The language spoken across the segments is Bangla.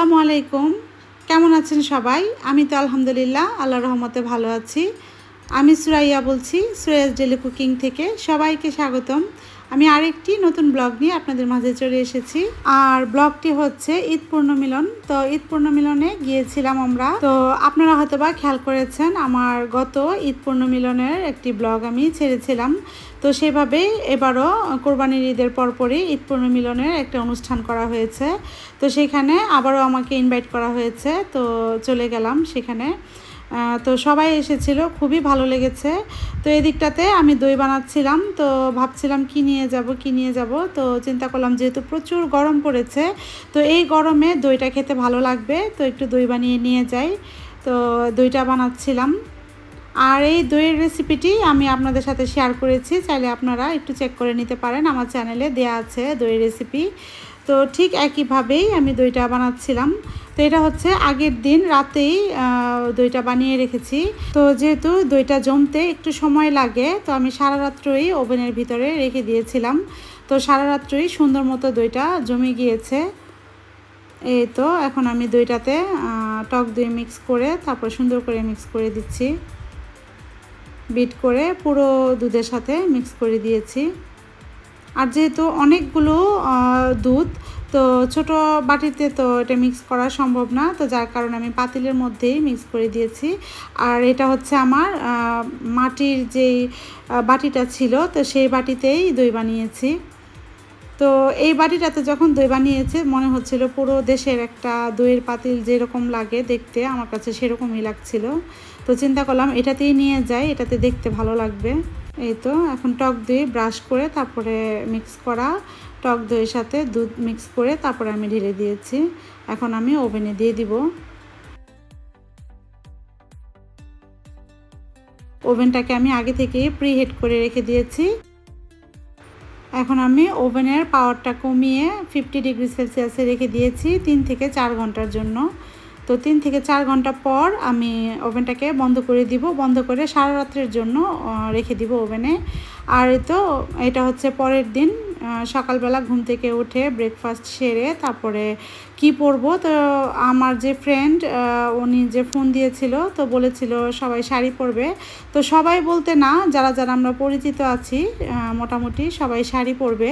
আসসালামু আলাইকুম। কেমন আছেন সবাই? আমি তো আলহামদুলিল্লাহ আল্লাহ রহমতে ভালো আছি। আমি সুরাইয়া বলছি সুরাইয়াস ডেলি কুকিং থেকে। সবাইকে স্বাগতম। আমি আরেকটি নতুন ব্লগ নিয়ে আপনাদের মাঝে চলে এসেছি। আর ব্লগটি হচ্ছে ঈদ পূর্ণমিলন। তো ঈদ পূর্ণমিলনে গিয়েছিলাম আমরা। তো আপনারা হয়তো বা খেয়াল করেছেন, আমার গত ঈদ পূর্ণমিলনের একটি ব্লগ আমি ছেড়েছিলাম। তো সেভাবেই এবারও কোরবানির ঈদের পরপরই ঈদ পূর্ণমিলনের একটা অনুষ্ঠান করা হয়েছে। তো সেখানে আবারও আমাকে ইনভাইট করা হয়েছে। তো চলে গেলাম সেখানে। তো সবাই এসেছিল, খুবই ভালো লেগেছে। তো এদিকটাতে আমি দই বানাচ্ছিলাম, তো ভাবছিলাম কি নিয়ে যাব, কি নিয়ে যাব। তো চিন্তা করলাম যেহেতু প্রচুর গরম পড়েছে, তো এই গরমে দইটা খেতে ভালো লাগবে, তো একটু দই বানিয়ে নিয়ে যাই। তো দইটা বানাচ্ছিলাম। আর এই দইয়ের রেসিপিটি আমি আপনাদের সাথে শেয়ার করেছি, চাইলে আপনারা একটু চেক করে নিতে পারেন। আমার চ্যানেলে দেয়া আছে দইয়ের রেসিপি তো ঠিক একইভাবেই আমি দইটা বানাচ্ছিলাম। তো এটা হচ্ছে আগের দিন রাতেই দইটা বানিয়ে রেখেছি। তো যেহেতু দইটা জমতে একটু সময় লাগে, তো আমি সারা রাত্রই ওভেনের ভিতরে রেখে দিয়েছিলাম। তো সারা রাত্রই সুন্দর মতো দইটা জমে গিয়েছে। এই তো এখন আমি দইটাতে টক দই মিক্স করে, তারপর সুন্দর করে মিক্স করে দিচ্ছি। বিট করে পুরো দুধের সাথে মিক্স করে দিয়েছি। আর যেহেতু অনেকগুলো দুধ, তো ছোট বাটিতে তো এটা মিক্স করা সম্ভব না, তো যার কারণে আমি পাতিলের মধ্যেই মিক্স করে দিয়েছি। আর এটা হচ্ছে আমার মাটির যেই বাটিটা ছিল, তো সেই বাটিতেই দই বানিয়েছি। তো এই বাটিটাতে যখন দই বানিয়েছে, মনে হচ্ছিল পুরো দেশের একটা দইয়ের পাতিল যেরকম লাগে দেখতে, আমার কাছে সেরকমই লাগছিল। তো চিন্তা করলাম এটাতেই নিয়ে যাই, এটাতে দেখতে ভালো লাগবে। এই তো, এখন টক দই ব্রাশ করে তারপরে মিক্স করা। টক দইয়ের সাথে দুধ মিক্স করে তারপরে আমি ঢেলে দিয়েছি। এখন আমি ওভেনে দিয়ে দিব। ওভেনটাকে আমি আগে থেকেই প্রি হিট করে রেখে দিয়েছি। এখন আমি ওভেনের পাওয়ারটা কমিয়ে ফিফটি ডিগ্রি সেলসিয়াসে রেখে দিয়েছি তিন থেকে চার ঘণ্টার জন্য। তো তিন থেকে চার ঘণ্টা পর আমি ওভেনটাকে বন্ধ করে দিব, বন্ধ করে সারা রাত্রের জন্য রেখে দিব ওভেনে। আর তো, এটা হচ্ছে পরের দিন সকালবেলা ঘুম থেকে উঠে ব্রেকফাস্ট সেরে তারপরে কি পরবো? তো আমার যে ফ্রেন্ড উনি যে ফোন দিয়েছিল, তো বলেছিল সবাই শাড়ি পরবে। তো সবাই বলতে না, যারা যারা আমরা পরিচিত আছি মোটামুটি সবাই শাড়ি পরবে।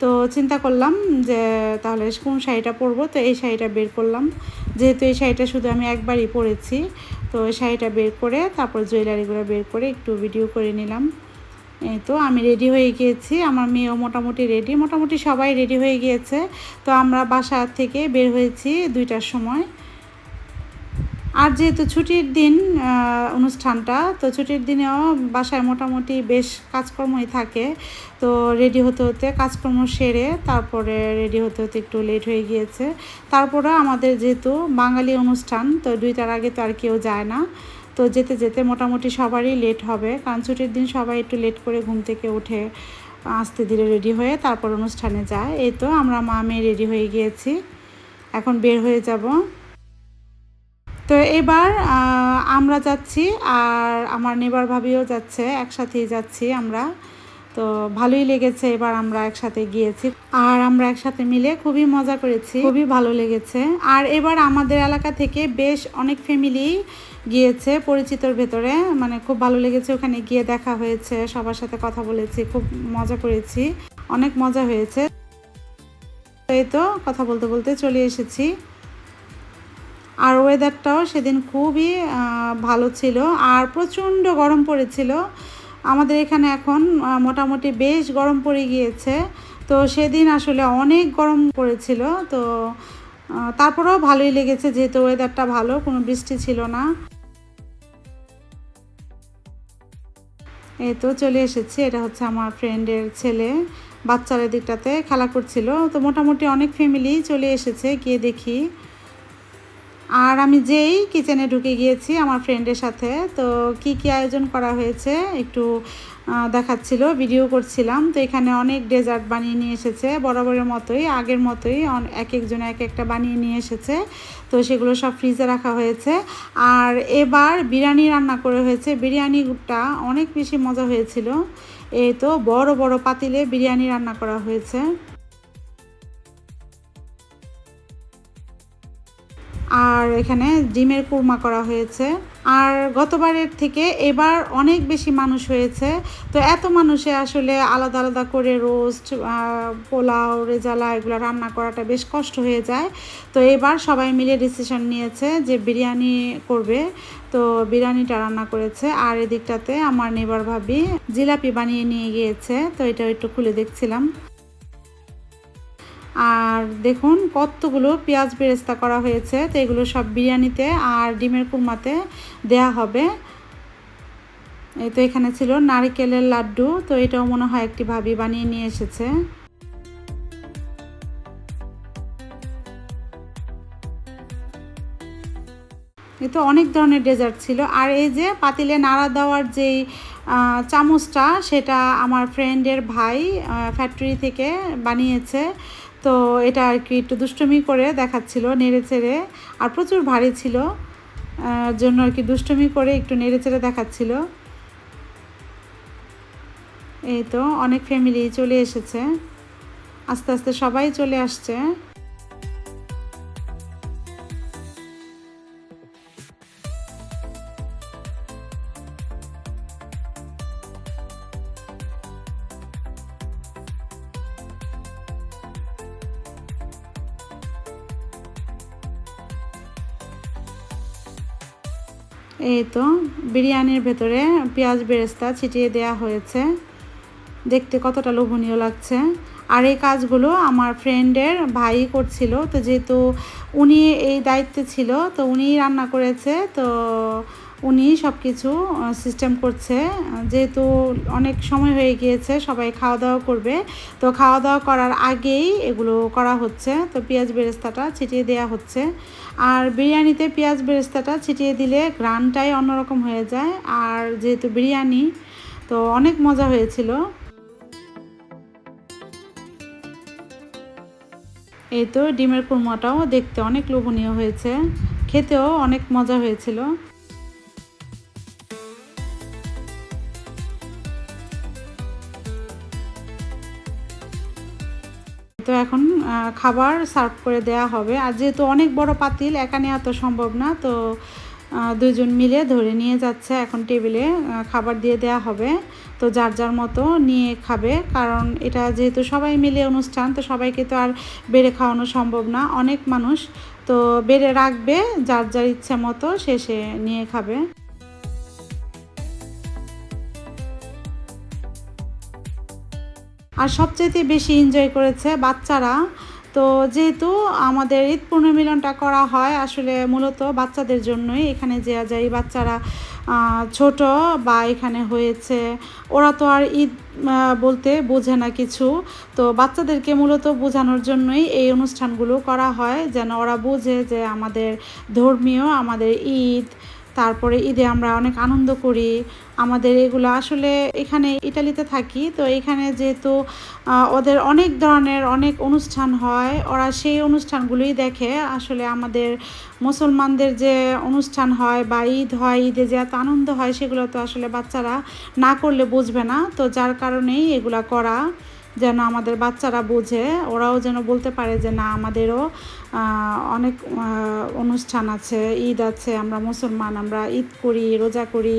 তো চিন্তা করলাম যে তাহলে কোন শাড়িটা পরবো? তো এই শাড়িটা বের করলাম। যেহেতু এই শাড়িটা শুধু আমি একবারই পরেছি, তো এই শাড়িটা বের করে তারপর জুয়েলারিগুলো বের করে একটু ভিডিও করে নিলাম। এই তো আমি রেডি হয়ে গিয়েছি। আমার মেয়েও মোটামুটি রেডি মোটামুটি সবাই রেডি হয়ে গিয়েছে। তো আমরা বাসা থেকে বের হয়েছি দুইটার সময়। আর যেহেতু ছুটির দিন অনুষ্ঠানটা, তো ছুটির দিনেও বাসায় মোটামুটি বেশ কাজকর্মই থাকে। তো রেডি হতে হতে কাজকর্ম সেরে তারপরে রেডি হতে হতে একটু লেট হয়ে গিয়েছে। তারপরে আমাদের যেহেতু বাঙালি অনুষ্ঠান, তো দুইটার আগে তো আর কেউ যায় না। তো যেতে যেতে মোটামুটি সবারই লেট হবে, কারণ ছুটির দিন সবাই একটু লেট করে ঘুম থেকে উঠে আস্তে ধীরে রেডি হয়ে তারপর অনুষ্ঠানে যায়। এই তো আমরা মা মেয়ে রেডি হয়ে গিয়েছি। এখন বের হয়ে যাব। তো এবার আমরা যাচ্ছি আর আমার নেবার ভাবিও যাচ্ছে, একসাথেই যাচ্ছি আমরা। তো ভালোই লেগেছে এবার আমরা একসাথে গিয়েছি। আর আমরা একসাথে মিলে খুবই মজা করেছি। খুবই ভালো লেগেছে। আর এবার আমাদের এলাকা থেকে বেশ অনেক ফ্যামিলি গিয়েছে পরিচিতর ভেতরে। মানে খুব ভালো লেগেছে ওখানে গিয়ে দেখা হয়েছে, সবার সাথে কথা বলেছি, খুব মজা করেছি। অনেক মজা হয়েছে। এই তো কথা বলতে বলতে চলে এসেছি। আর ওয়েদারটাও সেদিন খুবই ভালো ছিল আর প্রচণ্ড গরম পড়েছিল। আমাদের এখানে এখন মোটামুটি বেশ গরম পড়ে গিয়েছে। তো সেদিন আসলে অনেক গরম পড়েছিল। তো তারপরেও ভালোই লেগেছে যেহেতু ওয়েদারটা ভালো, কোনো বৃষ্টি ছিল না। এই তো চলে এসেছি, এটা হচ্ছে আমার ফ্রেন্ডের ছেলে। বাচ্চার দিকটাতে খেলা করছিল। তো মোটামুটি অনেক ফ্যামিলি চলে এসেছে, গিয়ে দেখি। আর আমি যেই কিচেনে ঢুকে গিয়েছি আমার ফ্রেন্ডের সাথে, তো কি কি আয়োজন করা হয়েছে একটু দেখাচ্ছিল, ভিডিও করছিলাম। তো এখানে অনেক ডেজার্ট বানিয়ে নিয়ে এসেছে, বরাবরের মতোই, আগের মতোই এক একজন এক একটা বানিয়ে নিয়ে এসেছে। তো সেগুলো সব ফ্রিজে রাখা হয়েছে। আর এবার বিরিয়ানি রান্না করে হয়েছে। বিরিয়ানিটা অনেক বেশি মজা হয়েছিল। এই তো বড় বড় পাতিলে বিরিয়ানি রান্না করা হয়েছে। আর এখানে ডিমের কুরমা করা হয়েছে। আর গতবারের থেকে এবার অনেক বেশি মানুষ হয়েছে। তো এত মানুষে আসলে আলাদা আলাদা করে রোস্ট পোলাও, রেজালা এগুলো রান্না করাটা বেশ কষ্ট হয়ে যায়। তো এবার সবাই মিলে ডিসিশন নিয়েছে যে বিরিয়ানি করবে। তো বিরিয়ানিটা রান্না করেছে। আর এদিকটাতে আমার নেবার ভাবি জিলাপি বানিয়ে নিয়ে গিয়েছে। তো এটা একটু খুলে দেখছিলাম। আর দেখুন কতগুলো পেঁয়াজ বেরেস্তা করা হয়েছে। তো এগুলো সব বিরিয়ানিতে আর ডিমের কুরমাতে দেয়া হবে। এই তো এখানে ছিল নারিকেলের লাড্ডু। তো এটাও মনে হয় একটি ভাবি বানিয়ে নিয়ে এসেছে। এ তো অনেক ধরনের ডেজার্ট ছিল। আর এই যে পাতিলে নাড়া দেওয়ার যেই চামচটা, সেটা আমার ফ্রেন্ডের ভাই ফ্যাক্টরি থেকে বানিয়েছে। তো এটা আর কি একটু দুষ্টমি করে দেখাচ্ছিল, নেড়ে চেড়ে, আর প্রচুর ভারী ছিল। জন্য আর কি দুষ্টমি করে একটু নেড়ে চেড়ে দেখাচ্ছিল। এই তো অনেক ফ্যামিলি চলে এসেছে। আস্তে আস্তে সবাই চলে আসছে। এই তো, বিরিয়ানির ভেতরে পেঁয়াজ বেরেস্তা ছিটিয়ে দেয়া হয়েছে। দেখতে কতটা লোভনীয় লাগছে। আর এই কাজগুলো আমার ফ্রেন্ডের ভাই করছিল, তো যেহেতু উনি এই দায়িত্বে ছিল, তো উনি রান্না করেছে, তো উনি সব কিছু সিস্টেম করছে। যেহেতু অনেক সময় হয়ে গিয়েছে, সবাই খাওয়া দাওয়া করবে। তো খাওয়া দাওয়া করার আগেই এগুলো করা হচ্ছে। তো পেঁয়াজ বেরেস্তাটা ছিটিয়ে দেওয়া হচ্ছে। আর বিরিয়ানিতে পেঁয়াজ বেরেস্তাটা ছিটিয়ে দিলে গ্রানটাই অন্যরকম হয়ে যায়। আর যেহেতু বিরিয়ানি, তো অনেক মজা হয়েছিল। এই তো ডিমের কুরমাটাও দেখতে অনেক লোভনীয় হয়েছে। খেতেও অনেক মজা হয়েছিল। এখন খাবার সার্ভ করে দেয়া হবে। আর যেহেতু অনেক বড় পাতিল, একা নেওয়া তো সম্ভব না, তো দুজন মিলে ধরে নিয়ে যাচ্ছে এখন টেবিলে খাবার দিয়ে দেয়া হবে। তো যার যার মতো নিয়ে খাবে, কারণ এটা যেহেতু সবাই মিলে অনুষ্ঠান, তো সবাইকে তো আর বেড়ে খাওয়ানো সম্ভব না, অনেক মানুষ। তো বেড়ে রাখবে, যার যার ইচ্ছে মতো শেষে নিয়ে খাবে। আর সবচেয়ে বেশি এনজয় করেছে বাচ্চারা। তো যেহেতু আমাদের ঈদ পুনর্মিলনটা করা হয়, আসলে মূলত বাচ্চাদের জন্যই এখানে যে যাই বাচ্চারা ছোট বা এখানে হয়েছে, ওরা তো আর ঈদ বলতে বোঝে না কিছু। তো বাচ্চাদেরকে মূলত বোঝানোর জন্যই এই অনুষ্ঠানগুলো করা হয়, যেন ওরা বোঝে যে আমাদের ধর্মীয়, আমাদের ঈদ তারপরে ঈদে আমরা অনেক আনন্দ করি। আমাদের এগুলো আসলে এখানে ইটালিতে থাকি, তো এখানে যেহেতু ওদের অনেক ধরনের অনেক অনুষ্ঠান হয়, ওরা সেই অনুষ্ঠানগুলোই দেখে। আসলে আমাদের মুসলমানদের যে অনুষ্ঠান হয় বা ঈদ হয়, ঈদে যে এত আনন্দ হয়, সেগুলো তো আসলে বাচ্চারা না করলে বুঝবে না। তো যার কারণেই এগুলা করা। যেন আমাদের বাচ্চারা বোঝে, ওরাও যেন বলতে পারে যে না, আমাদেরও অনেক অনুষ্ঠান আছে, ঈদ আছে, আমরা মুসলমান, আমরা ঈদ করি, রোজা করি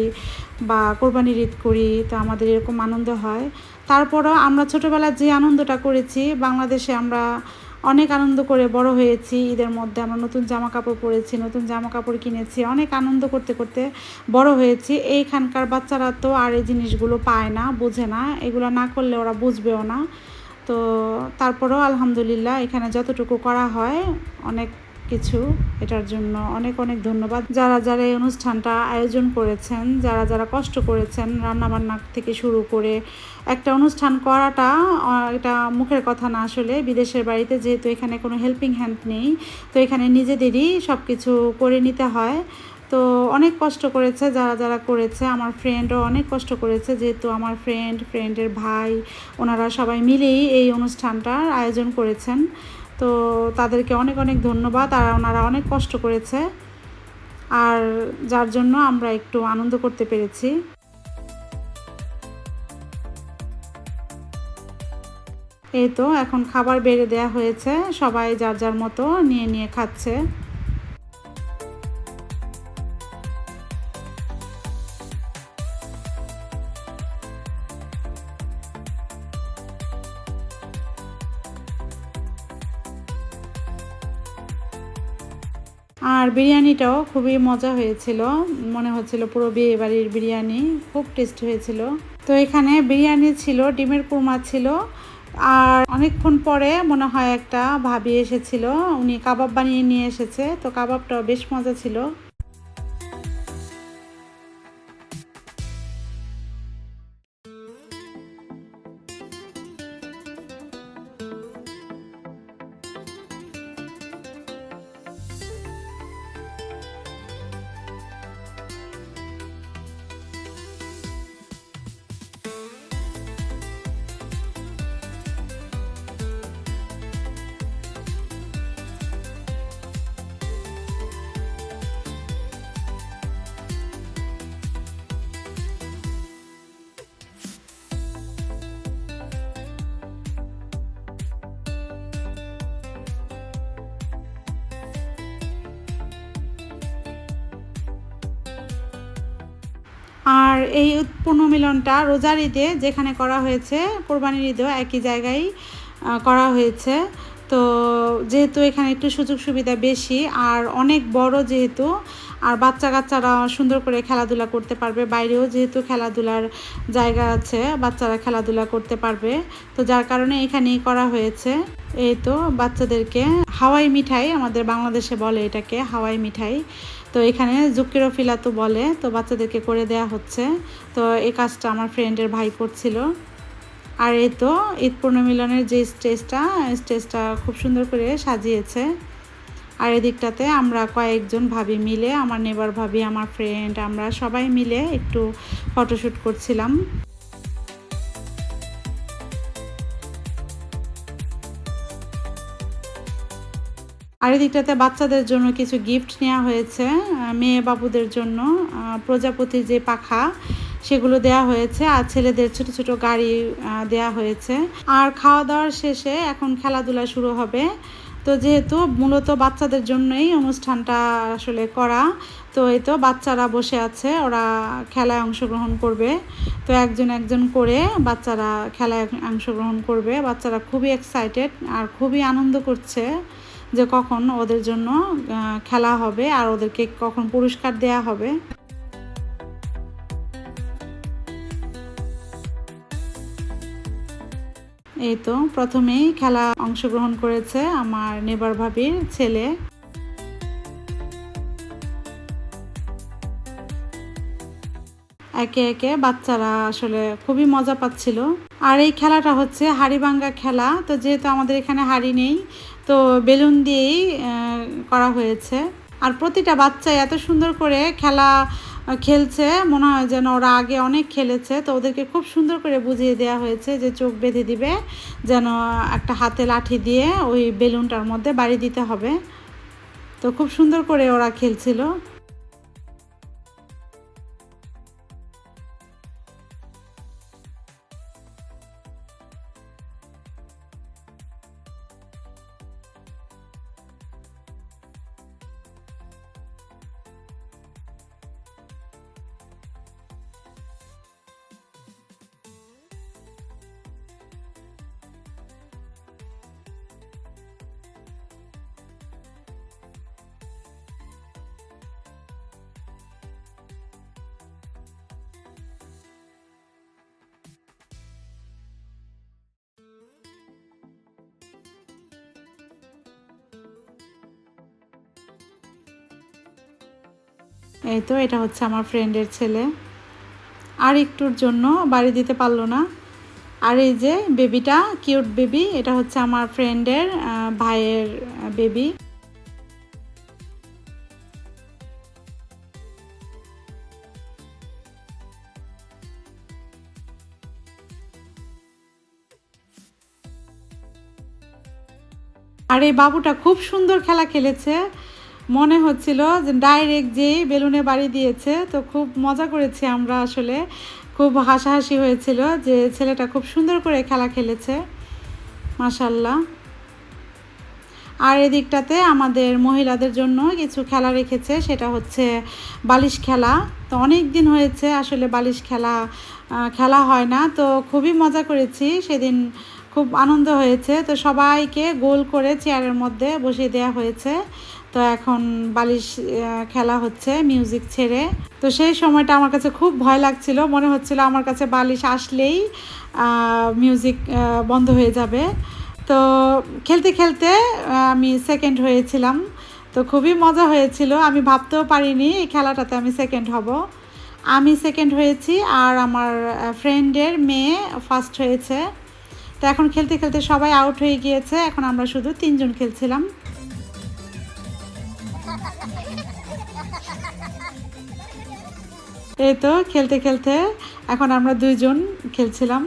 বা কোরবানির ঈদ করি, তো আমাদের এরকম আনন্দ হয়। তারপরও আমরা ছোটোবেলায় যে আনন্দটা করেছি, বাংলাদেশে আমরা অনেক আনন্দ করে বড় হয়েছি, ঈদের মধ্যে আমরা নতুন জামা কাপড় পরেছি, নতুন জামা কাপড় কিনেছি, অনেক আনন্দ করতে করতে বড় হয়েছি। এইখানকার বাচ্চারা তো আর এই জিনিসগুলো পায় না, বোঝে না, এগুলো না করলে ওরা বুঝবেও না। তো তারপরেও আলহামদুলিল্লাহ এখানে যতটুকু করা হয়, অনেক কিছু এটার জন্য অনেক অনেক ধন্যবাদ। যারা যারা এই অনুষ্ঠানটা আয়োজন করেছেন, যারা যারা কষ্ট করেছেন রান্নাবান্না থেকে শুরু করে একটা অনুষ্ঠান করাটা এটা মুখের কথা না আসলে বিদেশের বাড়িতে যেহেতু এখানে কোনো হেল্পিং হ্যান্ড নেই, তো এখানে নিজেদেরই সব কিছু করে নিতে হয়। তো অনেক কষ্ট করেছে যারা যারা করেছে, আমার ফ্রেন্ডও অনেক কষ্ট করেছে, যেহেতু আমার ফ্রেন্ড ফ্রেন্ডের ভাই, ওনারা সবাই মিলেই এই অনুষ্ঠানটার আয়োজন করেছেন। তো তাদেরকে অনেক অনেক ধন্যবাদ, আর ওনারা অনেক কষ্ট করেছে। আর যার জন্য আমরা একটু আনন্দ করতে পেরেছি। এই তো, এখন খাবার বেড়ে দেয়া হয়েছে। সবাই যার যার মতো নিয়ে নিয়ে খাচ্ছে। আর বিরিয়ানিটাও খুবই মজা হয়েছিল। মনে হচ্ছিল পুরো বিয়ে বাড়ির বিরিয়ানি, খুব টেস্ট হয়েছিল। তো এখানে বিরিয়ানি ছিল, ডিমের কুরমা ছিল। আর অনেকক্ষণ পরে মনে হয় একটা ভাবি এসেছিল, উনি কাবাব বানিয়ে নিয়ে এসেছে। তো কাবাবটাও বেশ মজা ছিল। আর এই পুনর্মিলনটা রোজার ঈদে যেখানে করা হয়েছে, কোরবানির ঈদেও একই জায়গায় করা হয়েছে। তো যেহেতু এখানে একটু সুযোগ সুবিধা বেশি, আর অনেক বড় যেহেতু, আর বাচ্চা কাচ্চারা সুন্দর করে খেলাধুলা করতে পারবে, বাইরেও যেহেতু খেলাধুলার জায়গা আছে, বাচ্চারা খেলাধুলা করতে পারবে। তো যার কারণে এখানেই করা হয়েছে। এই তো বাচ্চাদেরকে হাওয়াই মিঠাই, আমাদের বাংলাদেশে বলে এটাকে হাওয়াই মিঠাই। তো এখানে জুকিরোফিলা তো বলে, তো বাচ্চাদেরকে করে দেয়া হচ্ছে। তো এই কাজটা আমার ফ্রেন্ডের ভাই করছিল। আর এই তো ঈদ পূর্ণমিলনের যে স্টেজটা স্টেজটা খুব সুন্দর করে সাজিয়েছে। আর এদিকটাতে আমরা কয়েকজন ভাবি মিলে, আমার নেবার ভাবি, আমার ফ্রেন্ড আমরা সবাই মিলে একটু ফটোশ্যুট করছিলাম। আর এদিকটাতে বাচ্চাদের জন্য কিছু গিফট নেওয়া হয়েছে মেয়ে বাবুদের জন্য প্রজাপতির যে পাখা সেগুলো দেয়া হয়েছে, আর ছেলেদের ছোট ছোট গাড়ি দেয়া হয়েছে। আর খাওয়া দাওয়ার শেষে এখন খেলাধুলা শুরু হবে। তো যেহেতু মূলত বাচ্চাদের জন্যই অনুষ্ঠানটা আসলে করা, তো এই তো বাচ্চারা বসে আছে, ওরা খেলায় অংশগ্রহণ করবে। তো একজন একজন করে বাচ্চারা খেলায় অংশগ্রহণ করবে। বাচ্চারা খুবই এক্সাইটেড আর খুবই আনন্দ করছে। যে কখন ওদের জন্য খেলা হবে আর ওদেরকে কখন পুরস্কার দেয়া হবে। এই তো প্রথমেই খেলা অংশগ্রহণ করেছে আমার নেবার ভাবির ছেলে। একে একে বাচ্চারা আসলে খুবই মজা পাচ্ছিল। আর এই খেলাটা হচ্ছে হাড়িভাঙ্গা খেলা, তো যেহেতু আমাদের এখানে হাড়ি নেই তো বেলুন দিয়েই করা হয়েছে। আর প্রতিটা বাচ্চা এত সুন্দর করে খেলা খেলছে, মনে হয় যেন ওরা আগে অনেক খেলেছে। তো ওদেরকে খুব সুন্দর করে বুঝিয়ে দেওয়া হয়েছে যে চোখ বেঁধে দিবে, যেন একটা হাতে লাঠি দিয়ে ওই বেলুনটার মধ্যে বাড়ি দিতে হবে। তো খুব সুন্দর করে ওরা খেলছিল। এই তো, এটা হচ্ছে আমার ফ্রেন্ডের ছেলে। আর একটুর জন্য বাড়ি দিতে পারল না। আর এই যে বেবিটা কিউট বেবি এটা হচ্ছে আমার ফ্রেন্ডের ভাইয়ের বেবি আর এই বাবুটা খুব সুন্দর খেলা খেলেছে। মনে হচ্ছিল যে ডাইরেক্ট যেই বেলুনে বাড়ি দিয়েছে, তো খুব মজা করেছি আমরা আসলে। খুব হাসাহাসি হয়েছিল যে ছেলেটা খুব সুন্দর করে খেলা খেলেছে মাসাল্লাহ আর এদিকটাতে আমাদের মহিলাদের জন্য কিছু খেলা রেখেছে, সেটা হচ্ছে বালিশ খেলা। তো অনেক দিন হয়েছে আসলে বালিশ খেলা খেলা হয় না, তো খুবই মজা করেছি। সেদিন খুব আনন্দ হয়েছে। তো সবাইকে গোল করে চেয়ারের মধ্যে বসিয়ে দেওয়া হয়েছে। তো এখন বালিশ খেলা হচ্ছে মিউজিক ছেড়ে। তো সেই সময়টা আমার কাছে খুব ভয় লাগছিল। মনে হচ্ছিল আমার কাছে বালিশ আসলেই মিউজিক বন্ধ হয়ে যাবে। তো খেলতে খেলতে আমি সেকেন্ড হয়েছিলাম। তো খুবই মজা হয়েছিল। আমি ভাবতেও পারিনি এই খেলাটাতে আমি সেকেন্ড হব। আমি সেকেন্ড হয়েছি আর আমার ফ্রেন্ডের মেয়ে ফার্স্ট হয়েছে। তো এখন খেলতে খেলতে সবাই আউট হয়ে গিয়েছে। এখন আমরা শুধু তিনজন খেলছিলাম। এই তো খেলতে খেলতে এখন আমরা দুইজন খেলছিলাম।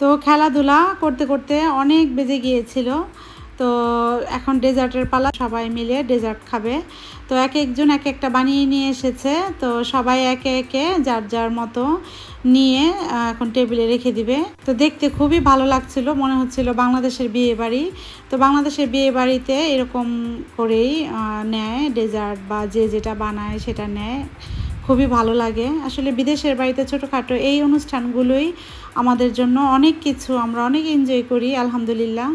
তো খেলাধুলা করতে করতে অনেক বেজে গিয়েছিল। তো এখন ডেজার্টের পালা, সবাই মিলে ডেজার্ট খাবে। তো এক একজন এক একটা বানিয়ে নিয়ে এসেছে। তো সবাই একে একে যার যার মতো নিয়ে এখন টেবিলে রেখে দিবে। তো দেখতে খুবই ভালো লাগছিল, মনে হচ্ছিল বাংলাদেশের বিয়ে বাড়ি। তো বাংলাদেশের বিয়ে বাড়িতে এরকম করেই নেয় ডেজার্ট বা যে যেটা বানায় সেটা নেয়। খুবই ভালো লাগে। আসলে বিদেশের বাড়িতে ছোটোখাটো এই অনুষ্ঠানগুলোই আমাদের জন্য অনেক কিছু, আমরা অনেক এনজয় করি, আলহামদুলিল্লাহ।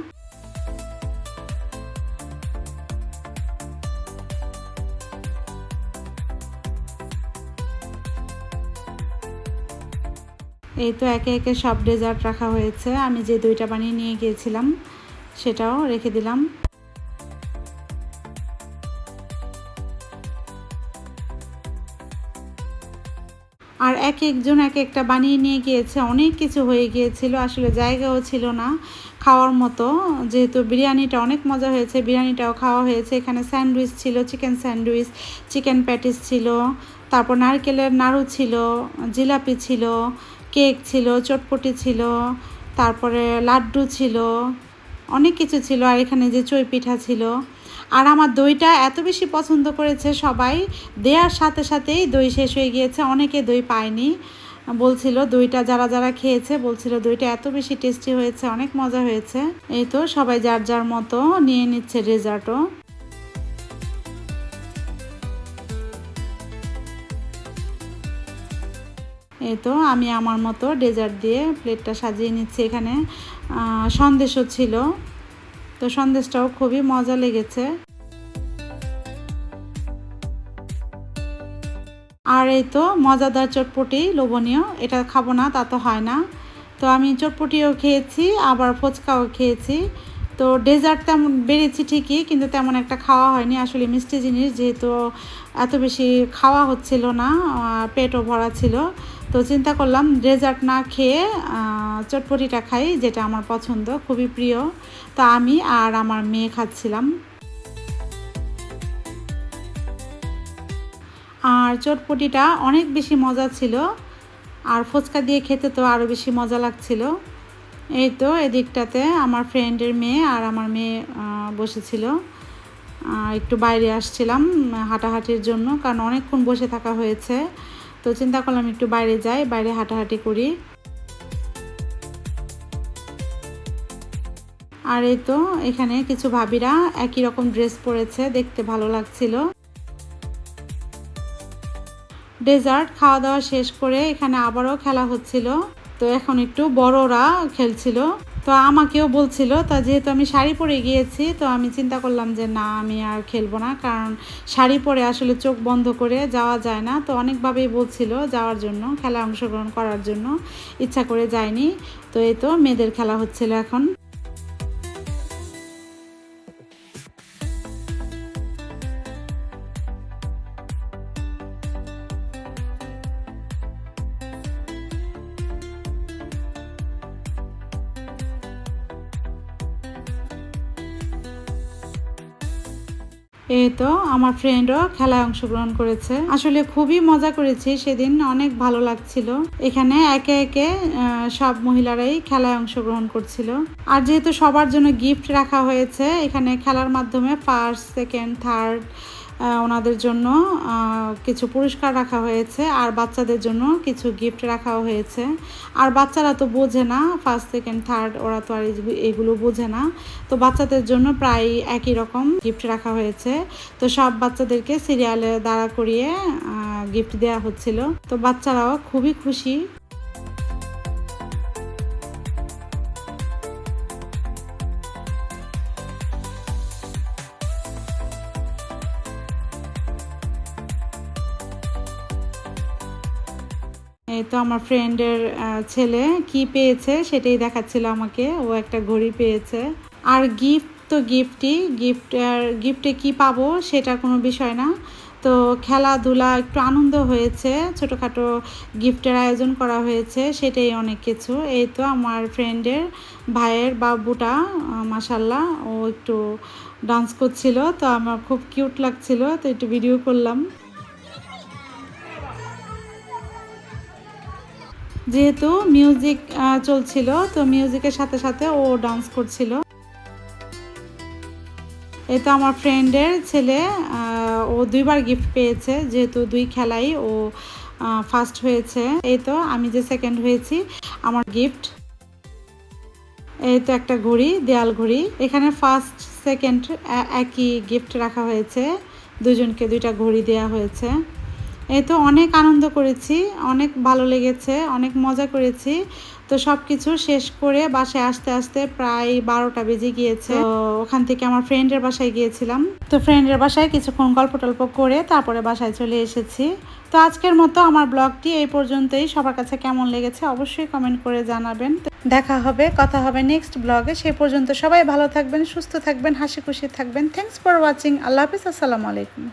এই তো একে একে সব ডেজার্ট রাখা হয়েছে। আমি যে দুইটা বানিয়ে নিয়ে গিয়েছিলাম, সেটাও রেখে দিলাম। আর এক একজন এক একটা বানিয়ে নিয়ে গিয়েছে, অনেক কিছু হয়ে গিয়েছিল, আসলে জায়গাও ছিল না খাওয়ার মতো। যেহেতু বিরিয়ানিটা অনেক মজা হয়েছে, বিরিয়ানিটাও খাওয়া হয়েছে। এখানে স্যান্ডউইচ ছিল, চিকেন স্যান্ডউইচ, চিকেন প্যাটিস ছিল, তারপর নারকেলের নাড়ু ছিল, জিলাপি ছিল, কেক ছিল, চটপটি ছিল, তারপরে লাড্ডু ছিল, অনেক কিছু ছিল। আর এখানে যে চই পিঠা ছিল আর আমার দইটা এত বেশি পছন্দ করেছে সবাই। দেওয়ার সাথে সাথেই দই শেষ হয়ে গিয়েছে, অনেকে দই পায়নি। বলছিল দইটা যারা যারা খেয়েছে, বলছিল দইটা এত বেশি টেস্টি হয়েছে, অনেক মজা হয়েছে। এই তো সবাই যার যার মতো নিয়ে নিচ্ছে রেজার্টও এই তো আমি আমার মতো ডেজার্ট দিয়ে প্লেটটা সাজিয়ে নিচ্ছি এখানে। সন্দেশও ছিল। তো সন্দেশটাও খুবই মজা লেগেছে। আর এই তো মজাদার চটপটি লোভনীয়, এটা খাব না, তা তো হয় না। তো আমি চটপটিও খেয়েছি, আবার ফুচকাও খেয়েছি। তো ডেজার্ট তেমন বেড়েছি ঠিকই, কিন্তু তেমন একটা খাওয়া হয়নি। আসলে মিষ্টি জিনিস যেহেতু এত বেশি খাওয়া হচ্ছিল না পেটও ভরা ছিল। তো চিন্তা করলাম ডেজার্ট না খেয়ে চটপটিটা খাই, যেটা আমার পছন্দ, খুবই প্রিয়। তো আমি আর আমার মেয়ে খাচ্ছিলাম। আর চটপটিটা অনেক বেশি মজা ছিল। আর ফুচকা দিয়ে খেতে তো আরও বেশি মজা লাগছিল। এই তো এদিকটাতে আমার ফ্রেন্ডের মেয়ে আর আমার মেয়ে বসেছিল। একটু বাইরে আসছিলাম হাঁটাহাঁটির জন্য, কারণ অনেকক্ষণ বসে থাকা হয়েছে। তো চিন্তা করলাম একটু বাইরে যাই, বাইরে হাঁটাহাঁটি করি। আর এই তো, এখানে কিছু ভাবিরা একই রকম ড্রেস পরেছে, দেখতে ভালো লাগছিল। ডেজার্ট খাওয়া দাওয়া শেষ করে এখানে আবারও খেলা হচ্ছিল। তো এখন একটু বড়রা খেলছিল। তো আমাকেও বলছিল, তা যেহেতু আমি শাড়ি পরে গিয়েছি, তো আমি চিন্তা করলাম যে না, আমি আর খেলব না। কারণ শাড়ি পরে আসলে চোখ বন্ধ করে যাওয়া যায় না। তো অনেকভাবেই বলছিল যাওয়ার জন্য খেলা অংশগ্রহণ করার জন্য। ইচ্ছা করে যায়নি। তো এই তো মেয়েদের খেলা হচ্ছিল এখন। এই তো আমার ফ্রেন্ডও খেলায় অংশগ্রহণ করেছে। আসলে খুবই মজা করেছি, সেদিন অনেক ভালো লাগছিল। এখানে একে একে সব মহিলারাই খেলায় অংশগ্রহণ করছিল। আর যেহেতু সবার জন্য গিফট রাখা হয়েছে, এখানে খেলার মাধ্যমে ফার্স্ট সেকেন্ড থার্ড ওনাদের জন্য কিছু পুরস্কার রাখা হয়েছে আর বাচ্চাদের জন্য কিছু গিফট রাখা হয়েছে। আর বাচ্চারা তো বোঝে না ফার্স্ট সেকেন্ড থার্ড ওরা তো আর এগুলো বোঝে না। তো বাচ্চাদের জন্য প্রায় একই রকম গিফট রাখা হয়েছে। তো সব বাচ্চাদেরকে সিরিয়ালে দাঁড়া করিয়ে গিফট দেওয়া হচ্ছিল। তো বাচ্চারাও খুবই খুশি। এই তো আমার ফ্রেন্ডের ছেলে কি পেয়েছে সেটাই দেখাচ্ছিল আমাকে। ও একটা ঘড়ি পেয়েছে। আর গিফট তো গিফটই গিফট গিফটে কি পাবো সেটা কোনো বিষয় না। তো খেলাধুলা একটু আনন্দ হয়েছে। ছোটোখাটো গিফটের আয়োজন করা হয়েছে, সেটাই অনেক কিছু। এই তো আমার ফ্রেন্ডের ভাইয়ের বাবুটা মাসাল্লাহ ও একটু ডান্স করছিল, তো আমার খুব কিউট লাগছিল, তো একটু ভিডিও করলাম। যেহেতু মিউজিক চলছিল, তো মিউজিকের সাথে সাথে ও ডান্স করছিল। তো আমার ফ্রেন্ডের ছেলে ও দুইবার গিফট পেয়েছে, যেহেতু দুই খেলাই ও ফার্স্ট হয়েছে। এই তো আমি যে সেকেন্ড হয়েছি, আমার গিফট এই তো একটা ঘড়ি, দেয়াল ঘড়ি। এখানে ফার্স্ট সেকেন্ড একই গিফট রাখা হয়েছে। দুজনকে দুইটা ঘড়ি দেওয়া হয়েছে। এই তো অনেক আনন্দ করেছি, অনেক ভালো লেগেছে, অনেক মজা করেছি। তো সব কিছু শেষ করে বাসায় আসতে আসতে প্রায় বারোটা বেজে গিয়েছে। ওখান থেকে আমার ফ্রেন্ডের বাসায় গিয়েছিলাম। তো ফ্রেন্ডের বাসায় কিছুক্ষণ গল্প টল্প করে তারপরে বাসায় চলে এসেছি। তো আজকের মতো আমার ব্লগটি এই পর্যন্তই। সবার কাছে কেমন লেগেছে অবশ্যই কমেন্ট করে জানাবেন। দেখা হবে, কথা হবে নেক্সট ব্লগে সে পর্যন্ত সবাই ভালো থাকবেন, সুস্থ থাকবেন, হাসি খুশি থাকবেন। থ্যাংকস ফর ওয়াচিং আল্লাহ হাফিজ, আসসালামু আলাইকুম।